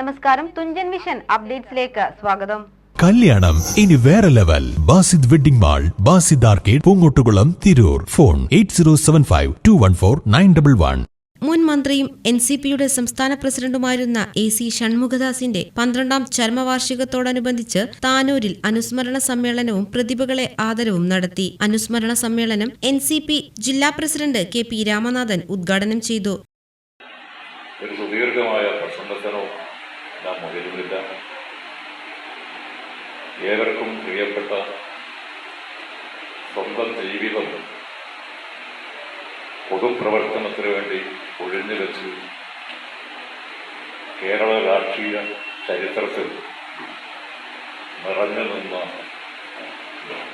നമസ്കാരം. തുഞ്ചൻ വിഷൻ അപ്ഡേറ്റ്സിലേക്ക് സ്വാഗതം. കല്യാണം. ഇനി വേറെ level. Basid wedding mall Basid arcade Poongottukulam Tirur. Phone eight zero seven five two one four nine double one. മുൻ മന്ത്രിയും എൻ സി പിയുടെ സംസ്ഥാന പ്രസിഡന്റുമായിരുന്ന എ സി ഷൺമുഖദാസിന്റെ പന്ത്രണ്ടാം ചരമവാർഷികത്തോടനുബന്ധിച്ച് താനൂരിൽ അനുസ്മരണ സമ്മേളനവും പ്രതിഭകളെ ആദരവും നടത്തി. അനുസ്മരണ സമ്മേളനം എൻ സി പി ജില്ലാ പ്രസിഡന്റ് കെ പി രാമനാഥൻ ഉദ്ഘാടനം ചെയ്തു. ഒരു സുദീർഘമായ പ്രസംഗത്തിനോ നാം മുതിരുന്നില്ല ഏവർക്കും പ്രിയപ്പെട്ട സ്വന്തം ജീവിതം പൊതുപ്രവർത്തനത്തിന് വേണ്ടി ഒഴിഞ്ഞു വെച്ച് കേരള രാഷ്ട്രീയ ചരിത്രത്തിൽ നിറഞ്ഞു നിന്ന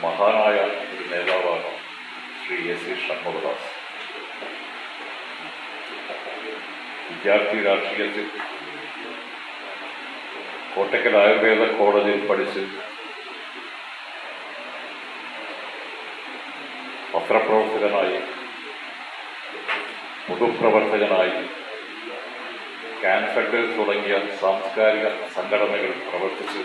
മഹാനായ ഒരു നേതാവാണ് ശ്രീ എസ് സി ഷൺമുഖദാസ്. വിദ്യാർത്ഥി രാഷ്ട്രീയത്തിൽ കോട്ടക്കൽ ആയുർവേദ കോളേജിൽ പഠിച്ച് പത്രപ്രവർത്തകനായി പൊതുപ്രവർത്തകനായി കാൻഫെഡ് തുടങ്ങിയ സാംസ്കാരിക സംഘടനകൾ പ്രവർത്തിച്ച്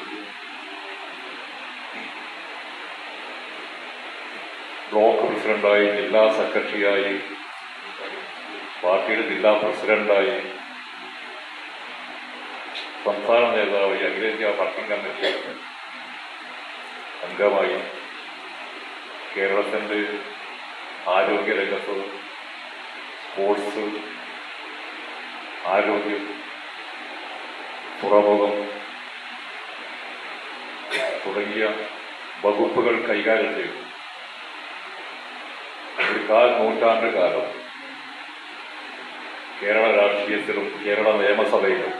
ബ്ലോക്ക് പ്രസിഡന്റായി ജില്ലാ സെക്രട്ടറിയായി പാർട്ടിയുടെ ജില്ലാ പ്രസിഡന്റായി സംസ്ഥാന നേതാവ് അഖിലേന്ത്യാ വർക്കിംഗ് കമ്മിറ്റി അംഗമായി കേരളത്തിന്റെ ആരോഗ്യരംഗത്ത് സ്പോർട്സ് ആരോഗ്യം തുറമുഖം തുടങ്ങിയ വകുപ്പുകൾ കൈകാര്യം ചെയ്തു. ഒരു കാൽ നൂറ്റാണ്ട് കാലം കേരള രാഷ്ട്രീയത്തിലും കേരള നിയമസഭയിലും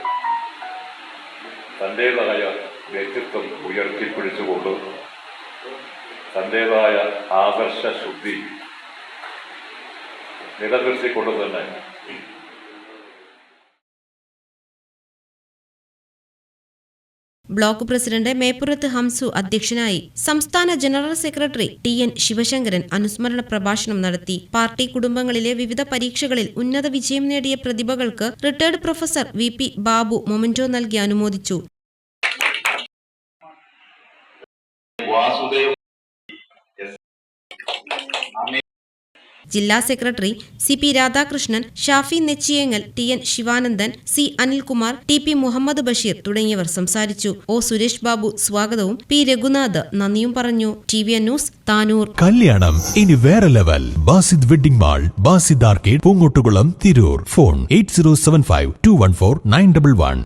തന്റേതായ വ്യക്തിത്വം ഉയർത്തിപ്പിടിച്ചുകൊണ്ട് തന്റേതായ ആദർശ ശുദ്ധി നിലനിർത്തിക്കൊണ്ട് തന്നെ ബ്ലോക്ക് പ്രസിഡന്റ് മേപ്പുറത്ത് ഹംസു അധ്യക്ഷനായി സംസ്ഥാന general secretary T N Sivasankaran അനുസ്മരണ പ്രഭാഷണം നടത്തി. പാർട്ടി കുടുംബങ്ങളിലെ വിവിധ പരീക്ഷകളിൽ ഉന്നത വിജയം നേടിയ പ്രതിഭകൾക്ക് retired professor V P Babu memento നൽകി അനുമോദിച്ചു. വാസുദേവ് ജില്ലാ secretary C P Radhakrishnan Shafi Nechiyengal T N Sivanandan C Anilkumar T P Muhammad Basheer തുടങ്ങിയവർ സംസാരിച്ചു. ഒ സുരേഷ് ബാബു സ്വാഗതവും പി രഘുനാഥ് നന്ദിയും പറഞ്ഞു. T V N news Tanur. കല്യാണം ഇനി വേറെ level. Basid wedding mall Basid arcade Poongottukulam Tirur. Phone eight zero seven five two one four nine double one.